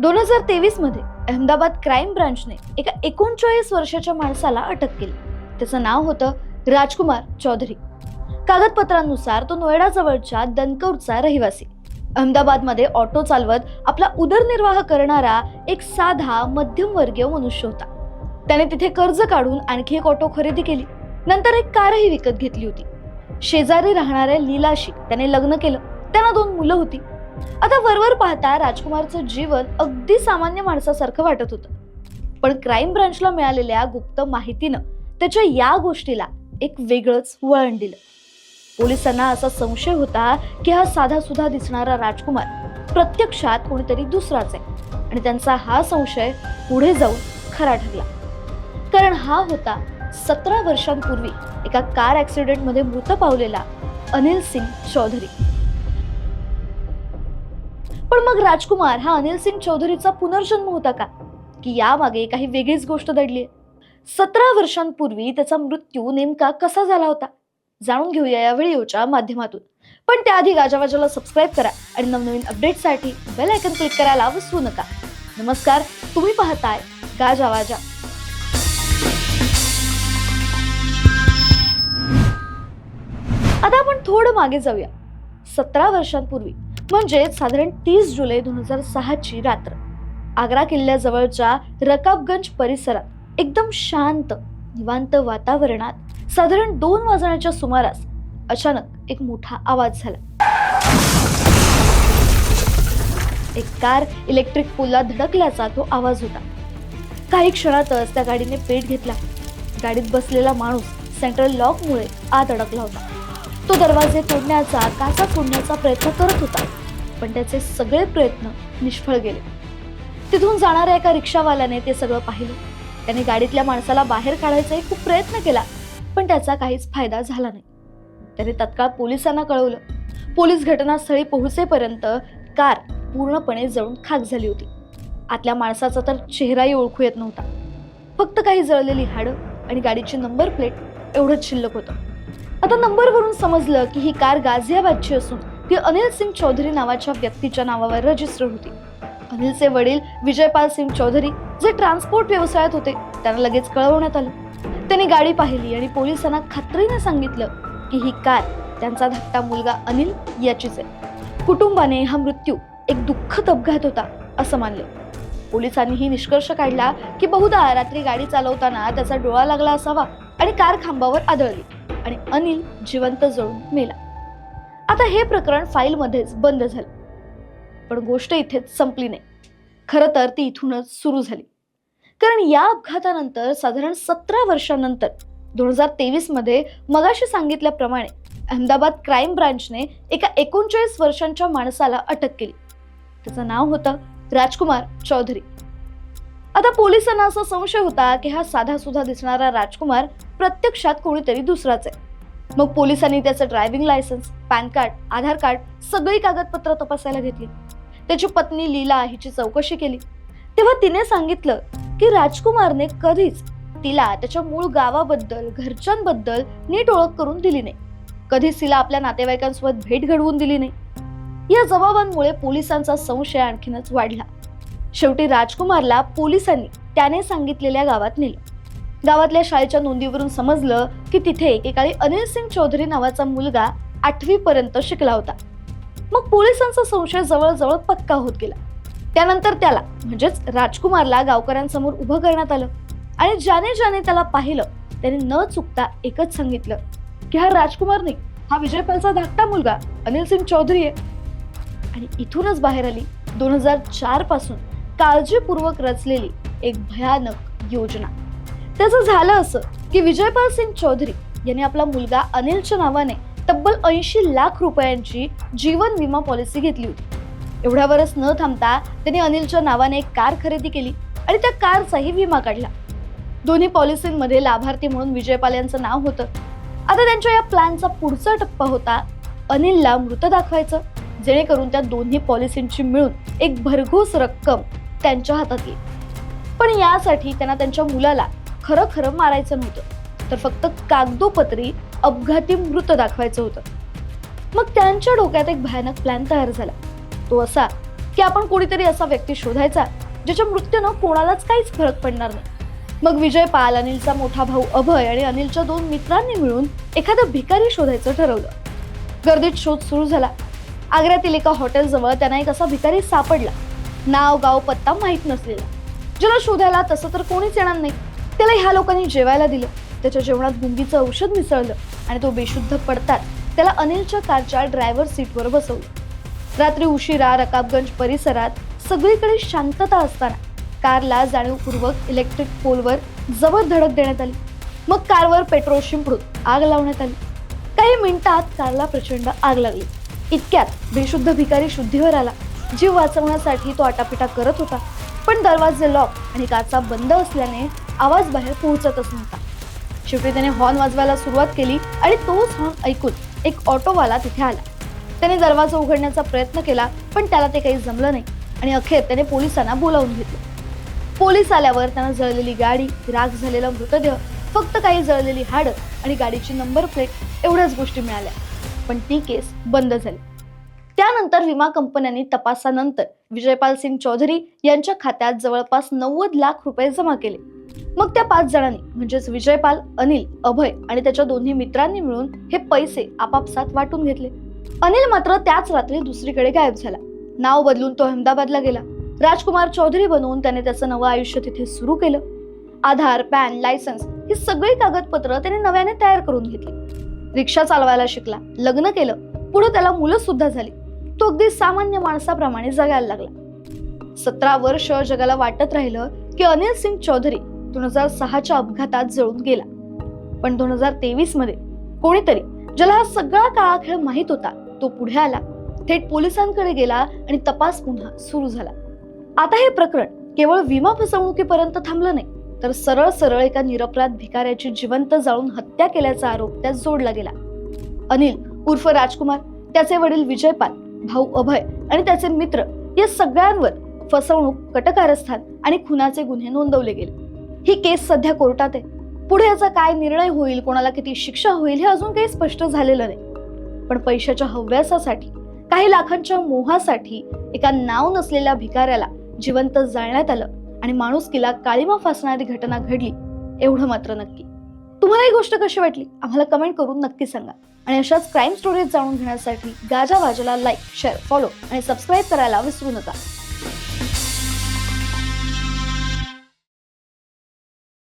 दोन हजार तेवीसमध्ये अहमदाबाद क्राईम ब्रांचने एका एकोणचाळीस वर्षाच्या माणसाला अटक केली. त्याचं नाव होतं राजकुमार चौधरी. कागदपत्रांनुसार तो नोएडाजवळच्या दनकौरचा रहिवासी. अहमदाबादमध्ये ऑटो चालवत आपला उदरनिर्वाह करणारा एक साधा मध्यमवर्गीय मनुष्य होता. त्याने तिथे कर्ज काढून आणखी एक ऑटो खरेदी केली. नंतर एक कारही विकत घेतली होती. शेजारी राहणाऱ्या लीलाशी त्याने लग्न केलं. त्यांना दोन मुलं होती. आता वरवर पाहता राजकुमारचं जीवन अगदी सामान्य माणसासारखं वाटत होतं. पण क्राईम ब्रांचला मिळालेल्या गुप्त माहितीनं त्याच्या या गोष्टीला एक वेगळंच वळण दिलं. पोलिसांना असा संशय होता की हा साधा सुधा दिसणारा राजकुमार प्रत्यक्षात कोणीतरी दुसराच आहे आणि त्यांचा हा संशय पुढे जाऊन खरा ठरला. कारण हा होता सतरा वर्षांपूर्वी एका कार ॲक्सिडेंटमध्ये मृत पावलेला अनिल सिंग चौधरी. पण मग राजकुमार हा अनिल सिंग चौधरीचा पुनर्जन्म होता का? की यामागे काही वेगळीच गोष्ट दडली सतरा वर्षांपूर्वी त्याचा मृत्यू नेमका कसा झाला होता? जाणून घेऊया या व्हिडिओच्या माध्यमातून. पण त्याआधी गाजावाजाला सबस्क्राईब करा आणि नवनवीन अपडेटसाठी बेल आयकन क्लिक करायला विसरू नका. नमस्कार तुम्ही पाहताय गाजावाजा. आता आपण थोडं मागे जाऊया. सतरा वर्षांपूर्वी म्हणजे साधारण तीस जुलै दोन हजार सहाची रात्र. आग्रा किल्ल्याजवळच्या रकाबगंज परिसरात एकदम शांत निवांत वातावरणात साधारण दोन वाजण्याच्या सुमारास अचानक एक मोठा आवाज झाला. एक कार इलेक्ट्रिक पुलला धडकल्याचा तो आवाज होता. काही क्षणातच त्या गाडीने पेट घेतला. गाडीत बसलेला माणूस सेंट्रल लॉकमुळे आत अडकला होता. तो दरवाजे तोडण्याचा काचा फोडण्याचा प्रयत्न करत होता. पण त्याचे सगळे प्रयत्न निष्फळ गेले. तिथून जाणाऱ्या एका रिक्षावाल्याने ते सगळं पाहिलं. त्याने गाडीतल्या माणसाला बाहेर काढायचाही खूप प्रयत्न केला पण त्याचा काहीच फायदा झाला नाही. त्याने तत्काळ पोलिसांना कळवलं. पोलीस घटनास्थळी पोहोचेपर्यंत कार पूर्णपणे जळून खाक झाली होती. आतल्या माणसाचा तर चेहराही ओळखू येत नव्हता. फक्त काही जळलेली हाडं आणि गाडीची नंबर प्लेट एवढंच शिल्लक होतं. आता नंबरवरून समजलं की ही कार गाझियाबादची असून ती अनिल सिंग चौधरी नावाच्या व्यक्तीच्या नावावर रजिस्टर होती. अनिलचे वडील विजयपाल सिंग चौधरी जे ट्रान्सपोर्ट व्यवसायात होते त्यांना लगेच कळवण्यात आलं. त्यांनी गाडी पाहिली आणि पोलिसांना खात्रीने सांगितलं की ही कार त्यांचा धाकटा मुलगा अनिल याचीच आहे. कुटुंबाने हा मृत्यू एक दुःखद अपघात होता असं मानलं. पोलिसांनीही निष्कर्ष काढला की बहुधा रात्री गाडी चालवताना त्याचा डोळा लागला असावा आणि कार खांबावर आदळली. आणि अनिल जिवंत जळून मेला. आता हे प्रकरण फाईलमध्येच बंद झालं. पण गोष्ट इथेच संपली नाही. खरं तर ती इथूनच सुरू झाली. कारण या अपघातानंतर साधारण सतरा वर्षांनंतर दोन हजार तेवीसमध्ये मगाशी सांगितल्याप्रमाणे अहमदाबाद क्राईम ब्रांचने एका एकोणचाळीस वर्षांच्या माणसाला अटक केली. त्याचं नाव होतं राजकुमार चौधरी. आता पोलिसांना असा संशय होता की हा साधा सुद्धा दिसणारा राजकुमार प्रत्यक्षात कोणीतरी दुसराच आहे. मग पोलिसांनी त्याचं driving licence PAN card Aadhaar card सगळी कागदपत्र तपासायला घेतली. त्याची पत्नी लीला हिची चौकशी केली. तेव्हा तिने सांगितलं की राजकुमारने कधीच तिला त्याच्या मूळ गावाबद्दल घरच्यांबद्दल नीट ओळख करून दिली नाही. कधीच तिला आपल्या नातेवाईकांसोबत भेट घडवून दिली नाही. या जबाबांमुळे पोलिसांचा संशय आणखीनच वाढला. शेवटी राजकुमारला पोलिसांनी त्याने सांगितलेल्या गावात नेलं. गावातल्या शाळेच्या नोंदीवरून समजलं की तिथे एकेकाळी अनिल सिंग चौधरी नावाचा मुलगा आठवी पर्यंत शिकला होता. मग पोलिसांचा संशय जवळजवळ पक्का होत गेला. त्यानंतर त्याला म्हणजेच राजकुमारला गावकऱ्यांसमोर उभं करण्यात आलं आणि ज्याने ज्याने त्याला पाहिलं त्याने न चुकता एकच सांगितलं की हा राजकुमारने हा विजयपालचा धाकटा मुलगा अनिल सिंग चौधरी आहे. आणि इथूनच बाहेर आली दोन हजार चारपासून काळजीपूर्वक रचलेली एक भयानक योजना. त्याचं झालं असं की विजयपाल सिंग चौधरी यांनी आपला मुलगा अनिलच्या नावाने तब्बल ऐंशी लाख रुपयांची जीवन विमा पॉलिसी घेतली होती. एवढ्यावरच न थांबता त्यांनी अनिलच्या नावाने एक कार खरेदी केली आणि त्या कारचाही विमा काढला. दोन्ही पॉलिसींमध्ये लाभार्थी म्हणून विजयपाल यांचं नाव होतं. आता त्यांच्या या प्लॅनचा पुढचा टप्पा होता अनिलला मृत दाखवायचं जेणेकरून त्या दोन्ही पॉलिसींची मिळून एक भरघोस रक्कम त्यांच्या हातात येईल. पण यासाठी त्यांना त्यांच्या मुलाला खरं खरं मारायचं नव्हतं. तर फक्त कागदोपत्री अपघाती मृत दाखवायचं होतं. मग त्यांच्या डोक्यात एक भयानक प्लॅन तयार झाला. तो असा की आपण कोणीतरी असा व्यक्ती शोधायचा ज्याच्या मृत्यूनं कोणालाच काहीच फरक पडणार नाही. मग विजय पाल अनिलचा मोठा भाऊ अभय आणि अनिलच्या दोन मित्रांनी मिळून एखादं भिकारी शोधायचं ठरवलं. गर्दीत शोध सुरू झाला. आग्र्यातील एका हॉटेलजवळ त्यांना एक असा भिकारी सापडला. नाव गाव पत्ता माहीत नसलेला. ज्याला शोधायला तसं तर कोणीच येणार नाही. त्याला ह्या लोकांनी जेवायला दिलं. त्याच्या जेवणात गुंगीचं औषध मिसळलं आणि तो बेशुद्ध पडतात त्याला अनिलच्या कारच्या ड्रायव्हर सीटवर बसवलं. रात्री उशिरा रकाबगंज परिसरात सगळीकडे शांतता असताना कारला जाणीवपूर्वक इलेक्ट्रिक पोलवर जबर धडक देण्यात आली. मग कारवर पेट्रोल शिंपडून आग लावण्यात आली. काही मिनिटात कारला प्रचंड आग लागली. इतक्यात बेशुद्ध भिकारी शुद्धीवर आला. जीव वाचवण्यासाठी तो आटापिटा करत होता. पण दरवाजे लॉक आणि काचा बंद असल्याने आवाज बाहेर पोहोचतच नव्हता. शेवटी त्याने हॉर्न वाजवायला सुरुवात केली आणि तोच हॉर्न ऐकून एक ऑटोवाला तिथे आला. त्याने दरवाजा उघडण्याचा प्रयत्न केला पण त्याला ते काही जमलं नाही आणि अखेर त्याने पोलिसांना बोलावून घेतलं. पोलीस आल्यावर त्यांना जळलेली गाडी राग झालेला मृतदेह फक्त काही जळलेली हाडं आणि गाडीची नंबर प्लेट एवढ्याच गोष्टी मिळाल्या. पण ती केस बंद झाली. त्यानंतर विमा कंपन्यांनी तपासानंतर विजयपाल सिंग चौधरी यांच्या खात्यात जवळपास नव्वद लाख रुपये जमा केले. मग त्या पाच जणांनी म्हणजेच विजयपाल अनिल अभय आणि त्याच्या दोन्ही मित्रांनी मिळून हे पैसे आपापसात वाटून घेतले. अनिल मात्र त्याच रात्री दुसरीकडे गायब झाला. नाव बदलून तो अहमदाबादला गेला. राजकुमार चौधरी बनवून त्याने त्याचं नवं आयुष्य तिथे सुरू केलं. आधार पॅन लायसन्स ही सगळी कागदपत्र त्याने नव्याने तयार करून घेतली. रिक्षा चालवायला शिकला लग्न केलं पुढे त्याला मुलं सुद्धा झाली. तो अगदी सामान्य माणसाप्रमाणे जगायला लागला. सतरा वर्ष जगाला वाटत राहिलं की अनिल सिंग चौधरी दोन हजार सहाच्या अपघातात जळून गेला. पण दोन हजार तेवीसमध्ये कोणीतरी ज्याला हा सगळा काळा खेळ माहीत होता तो पुढे आला. थेट पोलिसांकडे गेला आणि तपास पुन्हा सुरू झाला. आता हे प्रकरण केवळ विमा फसवणुकीपर्यंत थांबलं नाही तर सरळ सरळ एका निरपराध भिकाऱ्याची जिवंत जाळून हत्या केल्याचा आरोप त्यात जोडला गेला. अनिल उर्फ राजकुमार त्याचे वडील विजयपाल भाऊ अभय आणि त्याचे मित्र या सगळ्यांवर फसवणूक कटकारस्थान आणि खुनाचे गुन्हे नोंदवले गेले. ही केस सध्या कोर्टात आहे. पुढे याचा काय निर्णय होईल कोणाला किती शिक्षा होईल हे अजून काही स्पष्ट झालेलं नाही. पण पैशाच्या हव्यासासाठी काही लाखांच्या मोहासाठी एका नाव नसलेल्या भिकाऱ्याला जिवंत जाळण्यात आलं आणि माणुसकीला काळीमा फासणारी घटना घडली एवढं मात्र नक्की. तुम्हाला ही गोष्ट कशी वाटली? आम्हाला कमेंट करून नक्की सांगा. आणि अशाच क्राईम स्टोरीज जाणून घेण्यासाठी गाजा वाजाला लाईक शेअर फॉलो आणि सबस्क्राईब करायला विसरू नका.